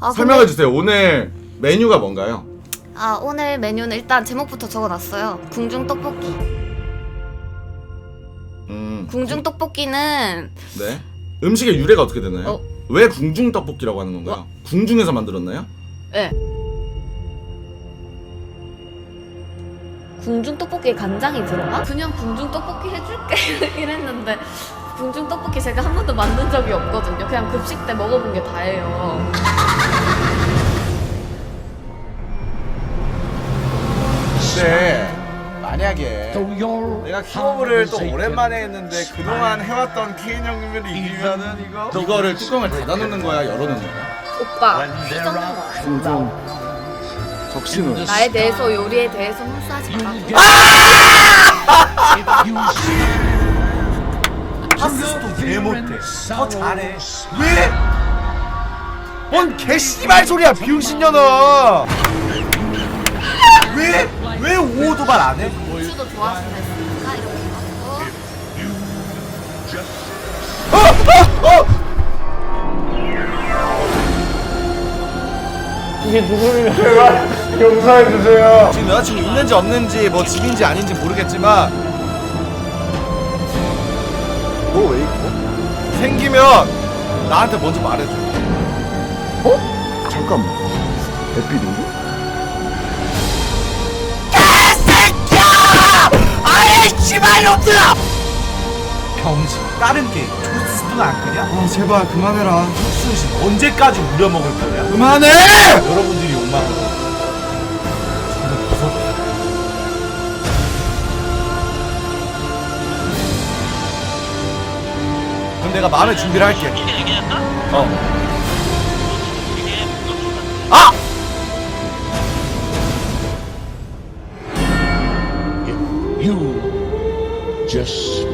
아, 설명해 근데- 주세요. 오늘 메뉴가 뭔가요? 아 오늘 메뉴는 일단 제목부터 적어놨어요. 궁중 떡볶이. 음, 궁중 떡볶이는 네. 음식의 유래가 어떻게 되나요? 어. 왜 궁중 떡볶이라고 하는 건가요? 궁중에서 만들었나요? 예. 궁중 떡볶이에 간장이 들어가? 그냥 궁중 떡볶이 해줄게 이랬는데 궁중 떡볶이 제가 한 번도 만든 적이 없거든요. 그냥 급식 때 먹어본 게 다예요. 근데 만약에 내가 키워브를 또 오랜만에 했는데 그동안 해왔던 케인 형님을 이기면은 이거 이거를 뚜껑을 닫아 놓는 거야, 열어 놓는 거야? 오빠 희정한 거좀 적신을. 나에 대해서 요리에 대해서 흡수하지 말라 고. 하스스톤 개 못해 더 잘해 왜? 뭔 개씨발 소리야 비응신년아 왜? 왜 오도발 안 해? 고추도 좋아하신다 했으니까 이렇게 해가지고 지금 여자친구 있는지 없는지 뭐 집인지 아닌지 모르겠지만 생기면 나한테 먼저 말해줘 잠깐만. 에피링? 아예 씨발 놈들아! 병신 다른 게 토스트는 안 끄냐? 아, 제발 그만해라. 흑순신 언제까지 우려먹을 거야? 그만해! 여러분들 내가 마음의 준비를 할게. 어. 아! You just